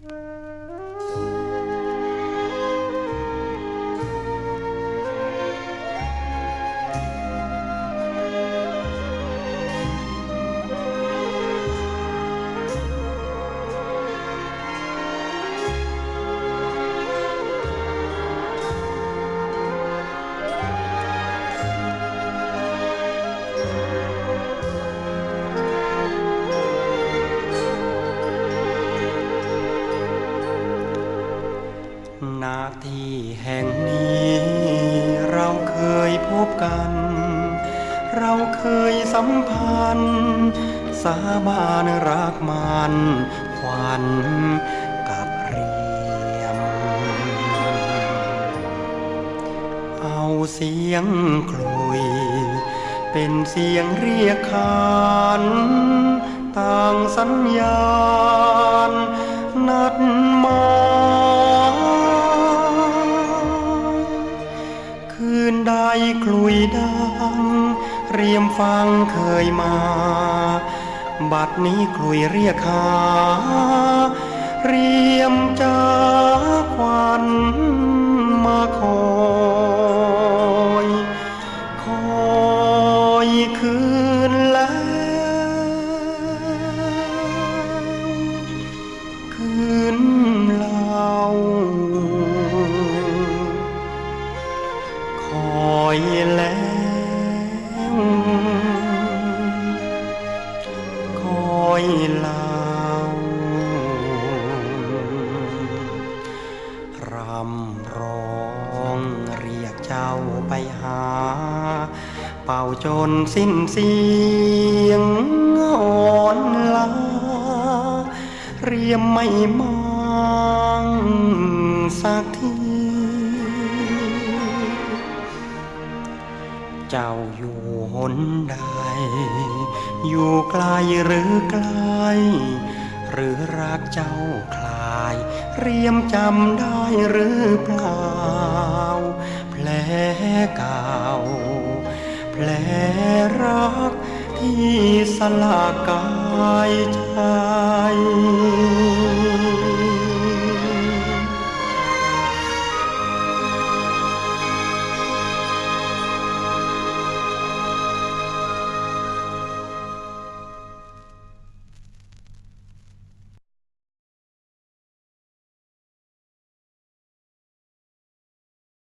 Música ณที่แห่งนี้ เราเคยพบกัน เราเคยสัมพันธ์ สาบานรักมันควันกับเรียม เอาเสียงคลุย เป็นเสียงเรียกขานต่างสัญญาณนัด คลุยดัง เรียมฟังเคยมา บัดนี้คลุยเรียกหา เรียมจากควันมาคอยคอยคืนแล้วคืน คอยแล้วคอยเล่ารำร้องเรียกเจ้าไปหา เป่าจนสิ้นเสียงอ่อนลาเรียมไม่มองสักที เจ้าอยู่หนใด อยู่ไกลหรือไกล หรือรักเจ้าคลาย เรียมจำได้หรือเปล่า แผลเก่า แผลรักที่สลากกายใจ